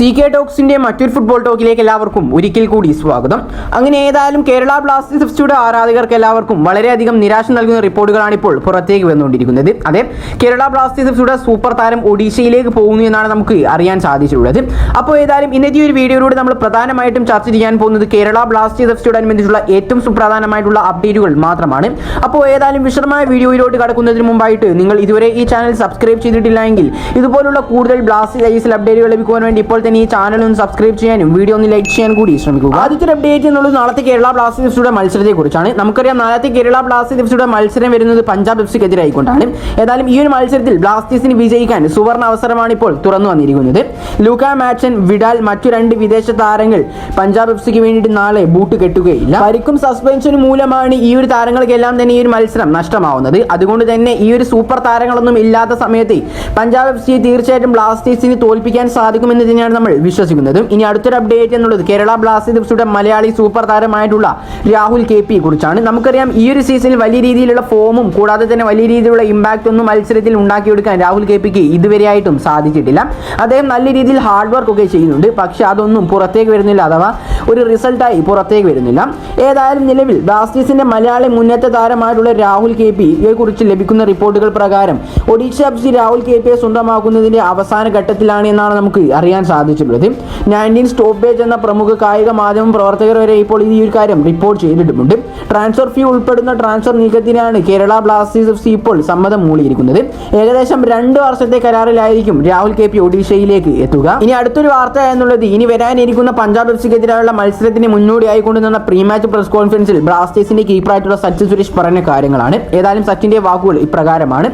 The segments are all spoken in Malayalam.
സി കെ ടോക്സിന്റെ മറ്റൊരു ഫുട്ബോൾ ടോക്കിലേക്ക് എല്ലാവർക്കും ഒരിക്കൽ കൂടി സ്വാഗതം. അങ്ങനെ ഏതായാലും കേരള ബ്ലാസ്റ്റേഴ്സ് എഫ്സിയുടെ ആരാധകർക്ക് എല്ലാവർക്കും വളരെയധികം നിരാശ നൽകുന്ന റിപ്പോർട്ടുകളാണ് ഇപ്പോൾ പുറത്തേക്ക് വന്നുകൊണ്ടിരിക്കുന്നത്. അതെ കേരള ബ്ലാസ്റ്റേഴ്സ് എഫ്സിയുടെ സൂപ്പർ താരം ഒഡീഷയിലേക്ക് പോകുന്നു എന്നാണ് നമുക്ക് അറിയാൻ സാധിച്ചിട്ടുള്ളത്. അപ്പോൾ ഏതായാലും ഇന്നത്തെ ഒരു വീഡിയോയിലൂടെ നമ്മൾ പ്രധാനമായിട്ടും ചർച്ച ചെയ്യാൻ പോകുന്നത് കേരള ബ്ലാസ്റ്റേഴ്സ് എഫ്സിയോടനുബന്ധിച്ചുള്ള ഏറ്റവും സുപ്രധാനമായിട്ടുള്ള അപ്ഡേറ്റുകൾ മാത്രമാണ്. അപ്പോൾ ഏതായാലും വിശദമായ വീഡിയോയിലോട്ട് കടക്കുന്നതിന് മുമ്പായിട്ട് നിങ്ങൾ ഇതുവരെ ഈ ചാനൽ സബ്സ്ക്രൈബ് ചെയ്തിട്ടില്ല എങ്കിൽ ഇതുപോലുള്ള കൂടുതൽ ബ്ലാസ്റ്റേഴ്സ് ഐ എസ് അപ്ഡേറ്റുകൾ ലഭിക്കുവാൻ വേണ്ടി ഇപ്പോൾ തന്നെ ഈ ചാനൽ ഒന്ന് സബ്സ്ക്രൈബ് ചെയ്യാനും വീഡിയോ ഒന്ന് ലൈക്ക് ചെയ്യാൻ കൂടി ശ്രമിക്കുക. ആദ്യത്തെ അപ്ഡേറ്റ് എന്നുള്ളത് നാളത്തെ കേരള ബ്ലാസ്റ്റേഴ്സ് യുടെ മത്സരത്തെ കുറിച്ചാണ്. നമുക്കറിയാം നാളത്തെ കേരള ബ്ലാസ്റ്റേഴ്സ് എഫ്സിയുടെ മത്സരം വരുന്നത് പഞ്ചാബ് എഫ്സിക്കെതിരായിക്കൊണ്ടാണ് ഏതായാലും ഈ ഒരു മത്സരത്തിൽ ബ്ലാസ്റ്റേഴ്സിന് വിജയിക്കാൻ സുവർണ അവസരമാണ് ഇപ്പോൾ തുറന്നു വന്നിരിക്കുന്നത്. ലൂക്ക മാച്ചൻ വിഡാൽ മറ്റു രണ്ട് വിദേശ താരങ്ങൾ പഞ്ചാബ് എഫ്സിക്ക് വേണ്ടിയിട്ട് നാളെ ബൂട്ട് കെട്ടുകയില്ല. പരിക്കും സസ്പെൻഷനും മൂലമാണ് ഈ ഒരു താരങ്ങൾക്കെല്ലാം തന്നെ ഈ ഒരു മത്സരം നഷ്ടമാവുന്നത്. അതുകൊണ്ട് തന്നെ ഈ ഒരു സൂപ്പർ താരങ്ങളൊന്നും ഇല്ലാത്ത സമയത്ത് പഞ്ചാബ് എഫ് സിയെ തീർച്ചയായിട്ടും ബ്ലാസ്റ്റേഴ്സിന് തോൽപ്പിക്കാൻ സാധിക്കുമെന്ന് തന്നെയാണ് നമ്മൾ വിശ്വസിക്കുന്നത്. ഇനി അടുത്തൊരു അപ്ഡേറ്റ് എന്നുള്ളത് കേരള ബ്ലാസ്റ്റേഴ്സ് എഫ്സിയുടെ മലയാളി സൂപ്പർ താരമായിട്ടുള്ള രാഹുൽ കെ പി കുറിച്ചാണ്. നമുക്കറിയാം ഈ ഒരു സീസണിൽ വലിയ രീതിയിലുള്ള ഫോമും കൂടാതെ തന്നെ വലിയ രീതിയിലുള്ള ഇമ്പാക്റ്റ് ഒന്നും മത്സരത്തിൽ ഉണ്ടാക്കിയെടുക്കാൻ രാഹുൽ കെ പിക്ക് ഇതുവരെയായിട്ടും സാധിച്ചിട്ടില്ല. അദ്ദേഹം നല്ല രീതിയിൽ ഹാർഡ് വർക്ക് ഒക്കെ ചെയ്യുന്നുണ്ട്. പക്ഷെ അതൊന്നും പുറത്തേക്ക് വരുന്നില്ല അഥവാ ഒരു റിസൾട്ടായി പുറത്തേക്ക് വരുന്നില്ല. ഏതായാലും നിലവിൽ ബ്ലാസ്റ്റേഴ്സിന്റെ മലയാളി മുന്നേറ്റ താരമായിട്ടുള്ള രാഹുൽ കെ പിയെ കുറിച്ച് ലഭിക്കുന്ന റിപ്പോർട്ടുകൾ പ്രകാരം Odisha F C Rahul K പിയെ സ്വന്തമാക്കുന്നതിന്റെ അവസാന ഘട്ടത്തിലാണ് എന്നാണ് നമുക്ക് അറിയാൻ സാധിച്ചിട്ടുള്ളത്. നയന്റീൻ സ്റ്റോപ്പേജ് എന്ന പ്രമുഖ കായിക മാധ്യമ പ്രവർത്തകർ വരെ ഇപ്പോൾ ഈ ഒരു കാര്യം റിപ്പോർട്ട് ചെയ്തിട്ടുമുണ്ട്. ട്രാൻസ്ഫർ ഫീ ഉൾപ്പെടുന്ന ട്രാൻസ്ഫർ നീക്കത്തിനാണ് കേരള ബ്ലാസ്റ്റേഴ്സ് എഫ് സി ഇപ്പോൾ സമ്മതം മൂളിയിരിക്കുന്നത്. ഏകദേശം രണ്ട് വർഷത്തെ കരാറിലായിരിക്കും രാഹുൽ കെ പി ഒഡീഷയിലേക്ക് എത്തുക. ഇനി അടുത്തൊരു വാർത്ത എന്നുള്ളത് ഇനി വരാനിരിക്കുന്ന പഞ്ചാബ് എഫ് സിക്കെതിരായുള്ള മത്സരത്തിന് മുന്നോടിയായി കൊണ്ടുവന്ന പ്രീ മാച്ച് പ്രസ് കോൺഫറൻസിൽ ബ്ലാസ്റ്റേഴ്സിന്റെ കീപ്പറായിട്ടുള്ള സച്ചിൻ സുരേഷ് പറഞ്ഞ കാര്യങ്ങളാണ്. ഏതായാലും സച്ചിന്റെ വാക്കുകൾ ഇപ്രകാരമാണ്.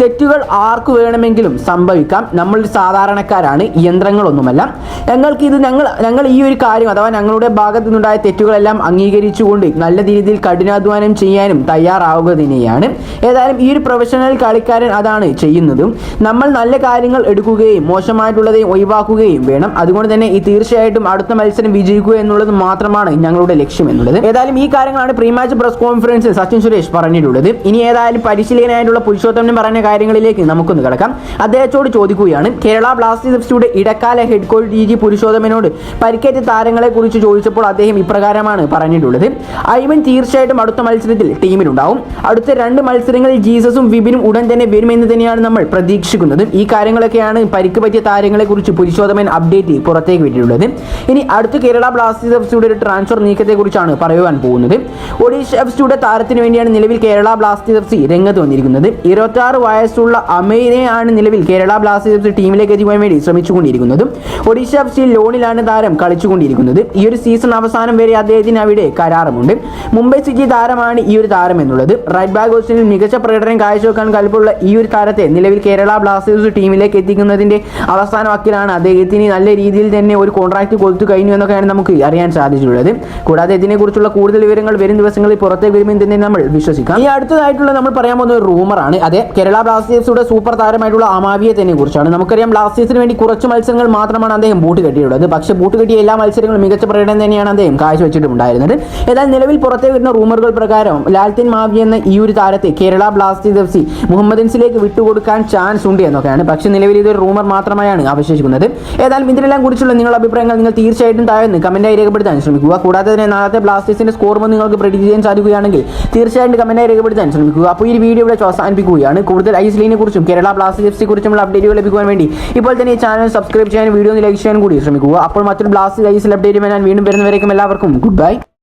തെറ്റുകൾ ആർക്ക് വേണമെങ്കിലും സംഭവിക്കാം. നമ്മൾ സാധാരണക്കാരാണ് യന്ത്രങ്ങളൊന്നുമല്ല. ഞങ്ങൾക്ക് ഇത് ഞങ്ങൾ ഞങ്ങൾ ഈ ഒരു കാര്യം അഥവാ ഞങ്ങളുടെ ഭാഗത്തു നിന്നുണ്ടായ തെറ്റുകളെല്ലാം അംഗീകരിച്ചുകൊണ്ട് നല്ല രീതിയിൽ കഠിനാധ്വാനം ചെയ്യാനും തയ്യാറാവുക തന്നെയാണ്. ഏതായാലും ഈ ഒരു പ്രൊഫഷണൽ കളിക്കാരൻ അതാണ് ചെയ്യുന്നതും. നമ്മൾ നല്ല കാര്യങ്ങൾ എടുക്കുകയും മോശമായിട്ടുള്ളതെയും ഒഴിവാക്കുകയും വേണം. അതുകൊണ്ട് തന്നെ ഈ തീർച്ചയായിട്ടും അടുത്ത മത്സരം വിജയിക്കുക എന്നുള്ളത് മാത്രമാണ് ഞങ്ങളുടെ ലക്ഷ്യം എന്നുള്ളത്. ഏതായാലും ഈ കാര്യങ്ങളാണ് പ്രീ മാച്ച് പ്രസ് കോൺഫറൻസിൽ സച്ചിൻ സുരേഷ് പറഞ്ഞിട്ടുള്ളത്. ഇനി ഏതായാലും പരിശീലകനായിട്ടുള്ള പുരുഷോത്തമൻ പറഞ്ഞ കാര്യങ്ങളിലേക്ക് നമുക്കൊന്ന് കിടക്കാം. അദ്ദേഹത്തോട് ചോദിക്കുകയാണ് കേരള ബ്ലാസ്റ്റേഴ്സ് എഫ്സിയുടെ ഇടക്കാല ഹെഡ് കോച്ച് ഡി ജി. പുരുഷോത്തമനോട് പരിക്കേറ്റ താരങ്ങളെ കുറിച്ച് ചോദിച്ചപ്പോൾ അദ്ദേഹം ഇപ്രകാരമാണ് പറഞ്ഞിട്ടുള്ളത്. ഐവൻ തീർച്ചയായിട്ടും അടുത്ത മത്സരത്തിൽ ടീമിലുണ്ടാവും. അടുത്ത രണ്ട് മത്സരങ്ങളിൽ ജീസസും വിപിനും ഉടൻ തന്നെ വരുമെന്ന് തന്നെയാണ് നമ്മൾ പ്രതീക്ഷിക്കുന്നത്. ഈ കാര്യങ്ങളൊക്കെയാണ് പരിക്ക് പറ്റിയ താരങ്ങളെ കുറിച്ച് പുരുഷോത്തമൻ അപ്ഡേറ്റ് പുറത്തേക്ക് വിട്ടിട്ടുള്ളത്. ഇനി അടുത്ത കേരള ബ്ലാസ്റ്റേഴ്സ് എഫ് സിയുടെ ഒരു ട്രാൻസ്ഫർ നീക്കത്തെ കുറിച്ചാണ് പറയുവാൻ പോകുന്നത്. ഒഡീഷ എഫ് സിയുടെ താരത്തിന് വേണ്ടിയാണ് നിലവിൽ കേരള ബ്ലാസ്റ്റേഴ്സ് എഫ് സി രംഗത്ത് വന്നിരിക്കുന്നത്. ഇരുപത്തി വയസ്സുള്ള അമീനെയാണ് നിലവിൽ കേരള ബ്ലാസ്റ്റേഴ്സ് എഫ് സി ടീമിലേക്ക് എത്തിക്കുവാൻ വേണ്ടി ശ്രമിച്ചുകൊണ്ടിരിക്കുന്നത്. ഒഡീഷ എഫ് സി ലോണിലാണ് താരം കളിച്ചുകൊണ്ടിരിക്കുന്നത്. ഈ ഒരു സീസൺ അവസാനം വരെ അദ്ദേഹത്തിന് അവിടെ കരാറുമുണ്ട്. മുംബൈ സിറ്റി താരമാണ് ഈ ഒരു താരം എന്നുള്ളത്. റൈറ്റ് ബാക്ക് ഓസ്റ്റിനിൽ മികച്ച പ്രകടനം കാഴ്ചവെക്കാൻ കൽപ്പുള്ള ഈ ഒരു താരത്തെ നിലവിൽ കേരള ബ്ലാസ്റ്റേഴ്സ് ടീമിലേക്ക് എത്തിക്കുന്നതിന്റെ അവസാന വാക്കിലാണ് അദ്ദേഹത്തിന് നല്ല രീതിയിൽ തന്നെ ഒരു കോൺട്രാക്ട് കൊടുത്തു കഴിഞ്ഞു എന്നൊക്കെയാണ് നമുക്ക് അറിയാൻ സാധിച്ചിട്ടുള്ളത്. കൂടാതെ ഇതിനെക്കുറിച്ചുള്ള കൂടുതൽ വിവരങ്ങൾ വരും ദിവസങ്ങളിൽ പുറത്തേക്ക് വരുമെന്ന് തന്നെ നമ്മൾ വിശ്വസിക്കാം. ഈ അടുത്തതായിട്ടുള്ള നമ്മൾ പറയാൻ പോകുന്ന ഒരു റൂമറാണ് അതെ കേരള ബ്ലാസ്റ്റേഴ്സുടെ സൂപ്പർ താരമായിട്ടുള്ള അമാവിയെ തന്നെ കുറിച്ചാണ്. നമുക്കറിയാം ബ്ലാസ്റ്റേഴ്സിന് വേണ്ടി കുറച്ച് മത്സരങ്ങൾ മാത്രമാണ് അദ്ദേഹം ബൂട്ട് കെട്ടിയിട്ടുള്ളത്. പക്ഷേ ബൂട്ട് കെട്ടിയ എല്ലാ മത്സരങ്ങളും മികച്ച പ്രകടനം തന്നെയാണ് അദ്ദേഹം കാഴ്ചവെച്ചിട്ടുണ്ടായിരുന്നത് എന്നാൽ നിലവിൽ പുറത്തേക്ക് വരുന്ന റൂമറുകൾ പ്രകാരം ലാൽത്തിൻ മാവി എന്ന ഈ ഒരു താരത്തെ കേരള ബ്ലാസ്റ്റേഴ്സ് എഫ് സി മുഹമ്മദൻസിലേക്ക് വിട്ടുകൊടുക്കാൻ ചാൻസ് ഉണ്ട് എന്നൊക്കെയാണ്. പക്ഷേ നിലവിൽ ഇതൊരു റൂമർ മാത്രമായാണ് അവശേഷിക്കുന്നത്. ഏതായാലും ഇതിനെല്ലാം കുറിച്ചുള്ള നിങ്ങളുടെ അഭിപ്രായങ്ങൾ നിങ്ങൾ തീർച്ചയായിട്ടും താഴ്ന്ന് കമന്റായി രേഖപ്പെടുത്താൻ ശ്രമിക്കുക. കൂടാതെ തന്നെ നാളത്തെ ബ്ലാസ്റ്റേഴ്സിന്റെ സ്കോർ നിങ്ങൾക്ക് പ്രെഡിക്റ്റ് ചെയ്യാൻ സാധിക്കുകയാണെങ്കിൽ തീർച്ചയായിട്ടും കമന്റായി രേഖപ്പെടുത്താൻ ശ്രമിക്കുക. അപ്പോൾ ഈ വീഡിയോ ഇവിടെ അവസാനിപ്പിക്കുകയാണ്. കൂടുതൽ ഐ എസ് കുറിച്ചും കേരള ബ്ലാസ്റ്റേഴ്സിനെ കുറിച്ചുള്ള അപ്ഡേറ്റുകൾ ലഭിക്കുവാൻ വേണ്ടി ഇപ്പോൾ തന്നെ ഈ ചാനൽ സബ്സ്ക്രൈബ് ചെയ്യാൻ വീഡിയോ ലൈക്ക് ചെയ്യാൻ കൂടി ശ്രമിക്കുക. അപ്പോൾ മറ്റൊരു ബ്ലാസ്റ്റേഴ്സ് ഐ എസ് അപ്ഡേറ്റ് ഞാൻ വീണ്ടും വരുന്നവരേക്കും എല്ലാവർക്കും ഗുഡ് ബൈ